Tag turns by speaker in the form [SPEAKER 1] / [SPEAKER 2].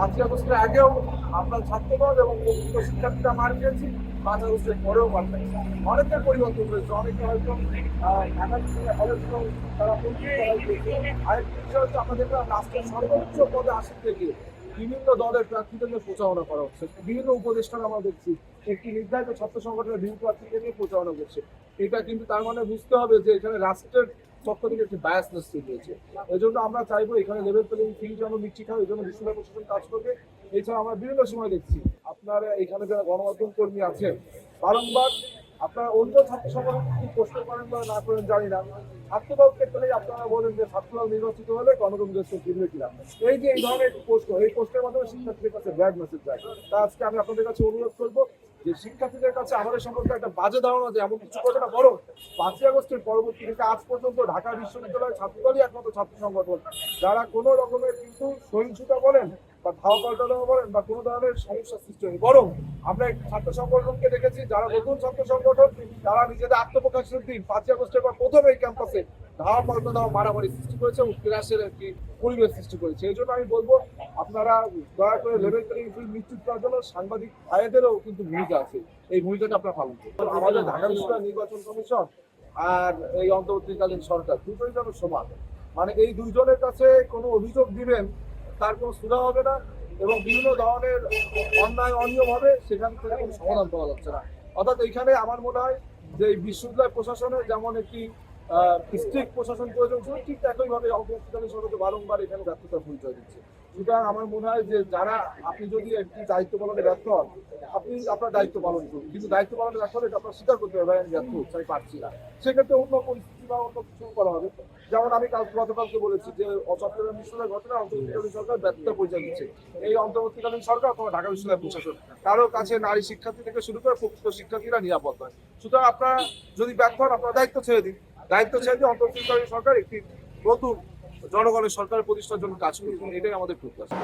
[SPEAKER 1] পাঁচই আগস্টের আগেও আমরা ছাত্রদল এবং প্রকৃত শিক্ষার্থীরা মার খেয়েছি পাঁচ আগস্টের পরেও মার খাইছি অনেকের পরিবর্তন হয়েছে অনেকে হয়তো আহ, ঢাকা হয়তো তারা বিষয় আমাদের রাষ্ট্রের সর্বোচ্চ পদে আসীন থেকে বিভিন্ন দলের প্রার্থীদের নিয়ে প্রচারণা করা হচ্ছে। বিভিন্ন উপদেষ্টারা আমরা দেখছি একটি নির্ধারিত ছাত্র সংগঠনের বিল প্রার্থীকে নিয়ে প্রচারণা করছে। এটা কিন্তু তার মানে বুঝতে হবে যে এখানে রাষ্ট্রের পক্ষ থেকে একটি বায়াসনেস তৈরি হয়েছে এই জন্য আমরা চাইব এখানে লেভেল প্লেইং ফিল্ড যেন নিশ্চিত হয় এই জন্য বিশ্ববিদ্যালয় প্রশাসন কাজ করবে। এছাড়া আমরা বিভিন্ন সময় দেখছি, আপনারা এখানে যারা গণমাধ্যম কর্মী আছেন, বারংবার আপনারা অন্য ছাত্র সংগঠন কি প্রশ্ন করেন বা না করেন জানি না। ছাত্রদল ক্ষেত্রে আপনারা বলেন যে ছাত্রদল নির্বাচিত হলে গণতন্ত্র ফিরবে কিনা এই যে এই ধরনের প্রশ্ন, এই প্রশ্নের মাধ্যমে শিক্ষার্থীদের কাছে ব্যাড মেসেজ যায়। তা আজকে আমি আপনাদের কাছে অনুরোধ করব যে শিক্ষার্থীদের কাছে আমাদের সম্পর্কে একটা বাজে ধারণা যে এমন কিছু না, বরং পাঁচই আগস্টের পরবর্তী থেকে আজ পর্যন্ত ঢাকা বিশ্ববিদ্যালয়ের ছাত্রদলই একমাত্র ছাত্র সংগঠন। যারা কোনো রকমের কিন্তু সহিংসতা বলেন বা ধাওয়া পাল্টানো বলেন বা কোনো ধরনের সমস্যা সৃষ্টি হয়নি। বরং আমরা ছাত্র সংগঠনকে দেখেছি, যারা নতুন ছাত্র সংগঠন, তারা নিজেদের আত্মপ্রকাশের দিন পাঁচই আগস্টের পর প্রথম এই ক্যাম্পাসে ধাওয়া পাল্টা মারামারি সৃষ্টি করেছে এবং ক্লাসের একটি পরিবেশ সৃষ্টি করেছে। এই জন্য আমি বলব আপনারা দয়া করে লেভেল ফিল্ড নিশ্চিত করার জন্য সাংবাদিক ভাইদেরও কিন্তু ভূমিকা আছে। এই ভূমিকাটা আপনারা পালন করুন। আমাদের ঢাকা বিশ্ববিদ্যালয় নির্বাচন কমিশন আর এই অন্তর্বর্তীকালীন সরকার দুটোই যেন সমান। মানে এই দুইজনের কাছে কোনো অভিযোগ দিবেন তার কোনো সুরা হবে না এবং বিভিন্ন ধরনের অন্যায় অনিয়ম হবে সেখান থেকে কোনো সমাধান পাওয়া যাচ্ছে না। অর্থাৎ এইখানে আমার মনে হয় যে এই বিশ্ববিদ্যালয় প্রশাসনের যেমন একটি স্ট্রিক্ট প্রশাসন প্রয়োজন ছিল, ঠিক একইভাবে অন্তর্বর্তীকালীন সরকার বারংবার এখানে ব্যর্থতার পরিচয় দিচ্ছে। সুতরাং আমার মনে হয় যে যারা, আপনি যদি একটি দায়িত্ব পালনে ব্যর্থ হন, আপনি আপনার দায়িত্ব পালন করুন। কিন্তু দায়িত্ব পালনে ব্যর্থ হলে এটা আপনার স্বীকার করতে হবে, আমি ব্যর্থ হচ্ছি, আমি পারছি না। সেক্ষেত্রে অন্য পরিস্থিতি বা অন্য কিছু করা হবে। যেমন আমি কাল গতকালকে বলেছি যে চট্টগ্রাম বিশ্ববিদ্যালয় ঘটনা, অন্তর্বর্তীকালীন সরকার ব্যর্থতা পরিচয় দিচ্ছে। এই অন্তর্বর্তীকালীন সরকার কোনো ঢাকা বিশ্ববিদ্যালয় প্রশাসন কারও কাছে নারী শিক্ষার্থী থেকে শুরু করে প্রকৃত শিক্ষার্থীরা নিরাপদ নয়। সুতরাং আপনারা যদি ব্যর্থ হন, আপনার দায়িত্ব ছেড়ে দিন। দায়িত্ব ছেড়ে দিয়ে অন্তর্বর্তীকালীন সরকার, একটি নতুন জনগণের সরকার প্রতিষ্ঠার জন্য কাজ করবে এটাই আমাদের প্রত্যাশা।